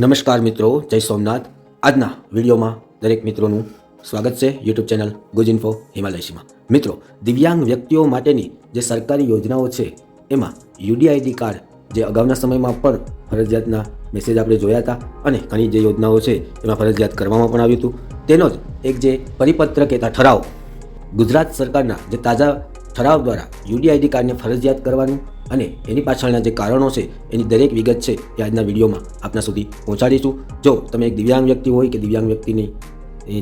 નમસ્કાર મિત્રો, જય સોમનાથ. આજના વિડીયોમાં દરેક મિત્રોનું સ્વાગત છે યુટ્યુબ ચેનલ ગુજ ઇન્ફો હિમાલયસીમાં. મિત્રો, દિવ્યાંગ વ્યક્તિઓ માટેની જે સરકારી યોજનાઓ છે, એમાં યુડીઆઈડી કાર્ડ જે અગાઉના સમયમાં પણ ફરજિયાતના મેસેજ આપણે જોયા હતા અને ઘણી જે યોજનાઓ છે, એમાં ફરજિયાત કરવામાં પણ આવ્યું હતું. તેનો જ એક જે પરિપત્ર કહેતા ઠરાવ ગુજરાત સરકારના જે તાજા ઠરાવ દ્વારા યુડીઆઈડી કાર્ડને ફરજિયાત કરવાનું અને એની પાછળના જે કારણો છે, એની દરેક વિગત છે એ આજના વિડીયોમાં આપના સુધી પહોંચાડીશું. જો તમે એક દિવ્યાંગ વ્યક્તિ હોય કે દિવ્યાંગ વ્યક્તિની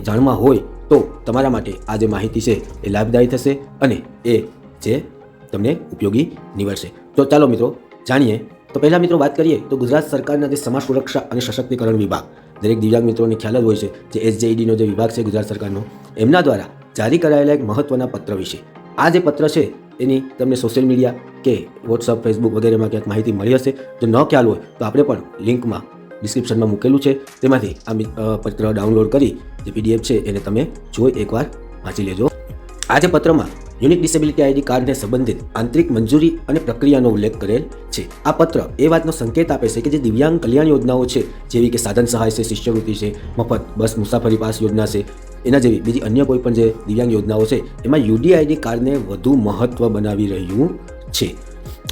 જાણમાં હોય, તો તમારા માટે આ જે માહિતી છે એ લાભદાયી થશે અને એ જે તમને ઉપયોગી નીવડશે. તો ચાલો મિત્રો, જાણીએ. તો પહેલાં મિત્રો વાત કરીએ, તો ગુજરાત સરકારના જે સમાજ સુરક્ષા અને સશક્તિકરણ વિભાગ, દરેક દિવ્યાંગ મિત્રોને ખ્યાલ જ હોય છે જે એસજેઈડીનો જે વિભાગ છે ગુજરાત સરકારનો, એમના દ્વારા જારી કરાયેલા એક મહત્ત્વના પત્ર વિશે. આ જે પત્ર છે એની તમને સોશિયલ મીડિયા કે વોટ્સઅપ ફેસબુક વગેરેમાં ક્યાંક માહિતી મળી હશે. જો ન ખ્યાલ હોય, તો આપણે પણ લિંકમાં ડિસ્ક્રિપ્શનમાં મૂકેલું છે. તેમાંથી આ પત્ર ડાઉનલોડ કરી જે પીડીએફ છે, એને તમે જોઈ એકવાર વાંચી લેજો. આ જે પત્રમાં યુનિક ડિસેબિલિટી આઈડી કાર્ડને સંબંધિત આંતરિક મંજૂરી અને પ્રક્રિયાનો ઉલ્લેખ કરેલ છે. આ પત્ર એ વાતનો સંકેત આપે છે કે જે દિવ્યાંગ કલ્યાણ યોજનાઓ છે, જેવી કે સાધન સહાય છે, શિષ્યવૃત્તિ છે, મફત બસ મુસાફરી પાસ યોજના છે, એના જેવી બીજી અન્ય કોઈ પણ જે દિવ્યાંગ યોજનાઓ છે, એમાં યુડીઆઈડી કાર્ડને વધુ મહત્વ બનાવી રહ્યું છે.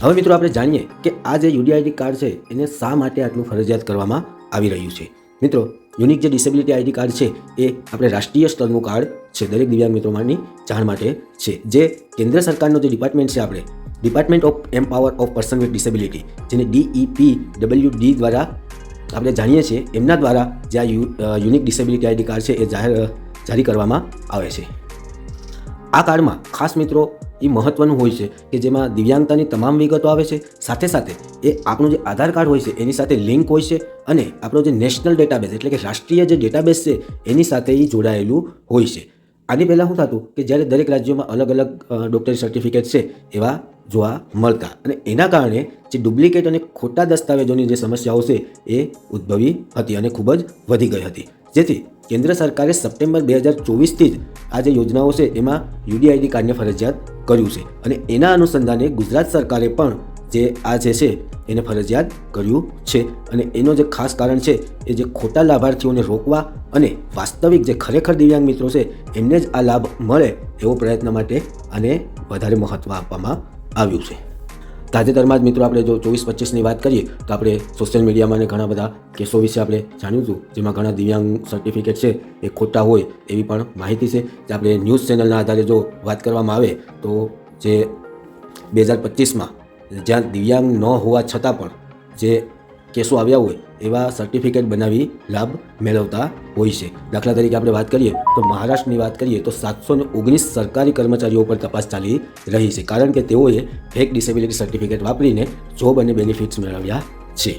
હવે મિત્રો આપણે જાણીએ કે આ જે યુડીઆઈડી કાર્ડ છે, એને શા માટે આટલું ફરજિયાત કરવામાં આવી રહ્યું છે? મિત્રો યુનિક જે ડિસેબિલિટી આઈડી કાર્ડ છે, એ આપણે રાષ્ટ્રીય સ્તરનું કાર્ડ છે, દરેક દિવ્યાંગ મિત્રોમાંની જાણ માટે છે. જે કેન્દ્ર સરકારનો જે ડિપાર્ટમેન્ટ છે આપણે department of empower of person with disability જેને ડીઈપી ડબલ્યુ ડી દ્વારા આપણે જાણીએ છીએ, એમના દ્વારા જે આ યુનિક ડિસેબિલિટી આઈડી કાર્ડ છે, એ જાહેર જારી કરવામાં આવે છે. આ કાર્ડમાં ખાસ મિત્રો એ મહત્વનું હોય છે કે જેમાં દિવ્યાંગતાની તમામ વિગતો આવે છે. સાથે સાથે એ આપણું જે આધાર કાર્ડ હોય છે, એની સાથે લિંક હોય છે અને આપણો જે નેશનલ ડેટાબેઝ એટલે કે રાષ્ટ્રીય જે ડેટાબેઝ છે, એની સાથે એ જોડાયેલું હોય છે. આની પહેલાં શું થતું કે જ્યારે દરેક રાજ્યોમાં અલગ અલગ ડૉક્ટરી સર્ટિફિકેટ છે એવા જોવા મળતા. અને એના કારણે જે ડુપ્લિકેટ અને ખોટા દસ્તાવેજોની જે સમસ્યાઓ છે એ ઉદ્ભવી હતી અને ખૂબ જ વધી ગઈ હતી. જેથી કેન્દ્ર સરકારે સપ્ટેમ્બર બે હજાર ચોવીસથી જ આ જે યોજનાઓ છે એમાં યુડીઆઈડી કાર્ડને ફરજિયાત કર્યું છે. અને એના અનુસંધાને ગુજરાત સરકારે પણ જે આ જે છે એને ફરજિયાત કર્યું છે. અને એનો જે ખાસ કારણ છે એ જે ખોટા લાભાર્થીઓને રોકવા અને વાસ્તવિક જે ખરેખર દિવ્યાંગ મિત્રો છે એમને જ આ લાભ મળે એવો પ્રયત્ન માટે આને વધારે મહત્ત્વ આપવામાં આવ્યું છે. તાજેતરમાં જ મિત્રો આપણે જો ચોવીસ પચીસની વાત કરીએ, તો આપણે સોશિયલ મીડિયામાં ઘણા બધા કેસો વિશે આપણે જાણ્યું હતું, જેમાં ઘણા દિવ્યાંગ સર્ટિફિકેટ છે, એ ખોટા હોય એવી પણ માહિતી છે. જે આપણે ન્યૂઝ ચેનલના આધારે જો વાત કરવામાં આવે, તો જે બે હજાર પચીસમાં જ્યાં દિવ્યાંગ ન હોવા છતાં પણ જે કેસો આવ્યા હોય એવા સર્ટિફિકેટ બનાવી લાભ મેળવતા હોય છે. દાખલા તરીકે આપણે વાત કરીએ તો મહારાષ્ટ્રની વાત કરીએ તો સાતસો ઓગણીસ સરકારી કર્મચારીઓ પર તપાસ ચાલી રહી છે. કારણ કે તેઓએ ફેક ડિસેબિલિટી સર્ટિફિકેટ વાપરીને જોબ અને બેનિફિટ્સ મેળવ્યા છે.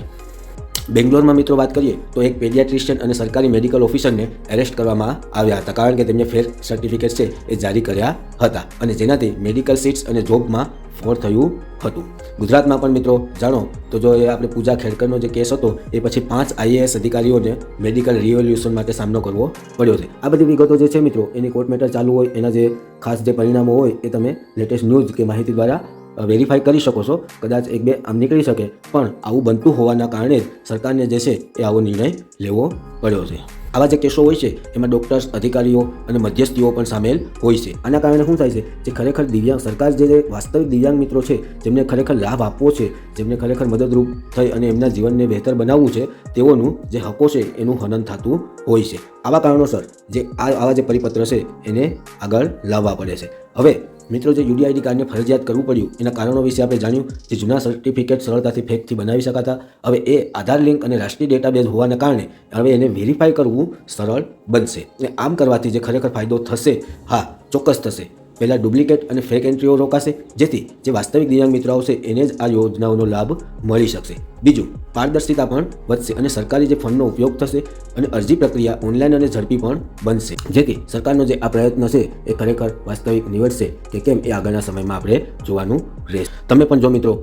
બેંગ્લોરમાં મિત્રો વાત કરીએ તો એક પેડિયાટ્રિશિયન અને સરકારી મેડિકલ ઓફિસરને એરેસ્ટ કરવામાં આવ્યા હતા. કારણ કે તેમને ફેર સર્ટિફિકેટ છે એ જારી કર્યા હતા અને જેનાથી મેડિકલ સીટ્સ અને જોબમાં ફ્રોડ થયું હતું. ગુજરાતમાં પણ મિત્રો, જાણો, તો જો એ આપણે પૂજા ખેડકરનો જે કેસ હતો, એ પછી પાંચ આઈએએસ અધિકારીઓને મેડિકલ રિવોલ્યુશન માટે સામનો કરવો પડ્યો છે. આ બધી વિગતો જે છે મિત્રો, એની કોર્ટ મેટર ચાલુ હોય, એના જે ખાસ જે પરિણામો હોય, એ તમે લેટેસ્ટ ન્યૂઝ કે માહિતી દ્વારા વેરીફાઈ કરી શકો છો. કદાચ એક બે આમ નીકળી શકે, પણ આવું બનતું હોવાના કારણે જ સરકારને જે છે, એ આવો નિર્ણય લેવો પડ્યો છે. આવા જે કેસો હોય છે, એમાં ડૉક્ટર્સ અધિકારીઓ અને મધ્યસ્થીઓ પણ સામેલ હોય છે. આના કારણે શું થાય છે જે ખરેખર દિવ્યાંગ સરકાર જે વાસ્તવિક દિવ્યાંગ મિત્રો છે, જેમને ખરેખર લાભ આપવો છે, જેમને ખરેખર મદદરૂપ થઈ અને એમના જીવનને બહેતર બનાવવું છે, તેઓનું જે હકો છે એનું હનન થતું હોય છે. આવા કારણોસર જે આ આવા જે પરિપત્ર છે, એને આગળ લાવવા પડે છે. હવે મિત્રો, જે યુડીઆઈડી કાર્ડને ફરજિયાત કરવું પડ્યું, એના કારણો વિશે આપણે જાણ્યું જે જૂના સર્ટિફિકેટ સરળતાથી ફેકથી બનાવી શકાતા. હવે એ આધાર લિંક અને રાષ્ટ્રીય ડેટાબેઝ હોવાના કારણે હવે એને વેરીફાઈ કરવું સરળ બનશે. અને આમ કરવાથી જે ખરેખર ફાયદો થશે, હા, ચોક્કસ થશે. પહેલાં ડુપ્લિકેટ અને ફેક એન્ટ્રીઓ રોકાશે, જેથી જે વાસ્તવિક દિવ્યાંગ મિત્રો આવશે એને જ આ યોજનાઓનો લાભ મળી શકશે. બીજું, પારદર્શિતા પણ વધશે અને સરકારી જે ફંડનો ઉપયોગ થશે અને અરજી પ્રક્રિયા ઓનલાઈન અને ઝડપી પણ બનશે. જેથી સરકારનો જે આ પ્રયત્ન છે એ ખરેખર વાસ્તવિક નિવડશે કે કેમ એ આગળના સમયમાં આપણે જોવાનું રહેશે. તમે પણ જો મિત્રો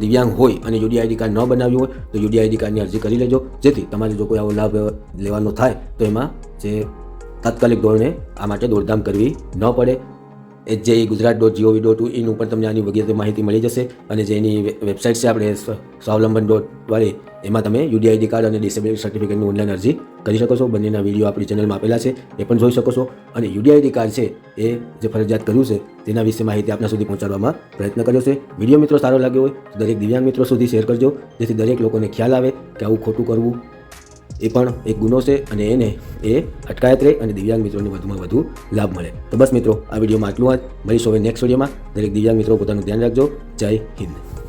દિવ્યાંગ હોય અને યુડીઆઈડી કાર્ડ ન બનાવ્યું હોય, તો યુડીઆઈડી કાર્ડની અરજી કરી લેજો. જેથી તમારે જો કોઈ આવો લાભ લેવાનો થાય, તો એમાં જે તાત્કાલિક ધોરણે આ માટે દોડધામ કરવી ન પડે. H J Gujarat dot gov dot in ઉપર તમને આની વગેરે માહિતી મળી જશે અને જે એની વેબસાઇટ છે આપણે સ્વાવલંબન ડોટ વાળી, એમાં તમે યુડીઆઈડી કાર્ડ અને ડિસેબિલિટી સર્ટિફિકેટની ઓનલાઈન અરજી કરી શકો છો. બંનેના વીડિયો આપણી ચેનલમાં આપેલા છે, એ પણ જોઈ શકો છો. અને યુડીઆઈડી કાર્ડ છે, એ જે ફરજિયાત કર્યું છે, તેના વિશે માહિતી આપના સુધી પહોંચાડવામાં પ્રયત્ન કર્યો છે. વીડિયો મિત્રો સારો લાગ્યો હોય તો દરેક દિવ્યાંગ મિત્રો સુધી શેર કરજો, જેથી દરેક લોકોને ખ્યાલ આવે કે આવું ખોટું કરવું એ પણ એક ગુનો છે અને એને એ અટકાયત રહે અને દિવ્યાંગ મિત્રોને વધુમાં વધુ લાભ મળે. તો બસ મિત્રો, આ વિડીયોમાં આટલું જ. મળીશું હવે નેક્સ્ટ વિડીયોમાં. દરેક દિવ્યાંગ મિત્રો પોતાનું ધ્યાન રાખજો. જય હિન્દ.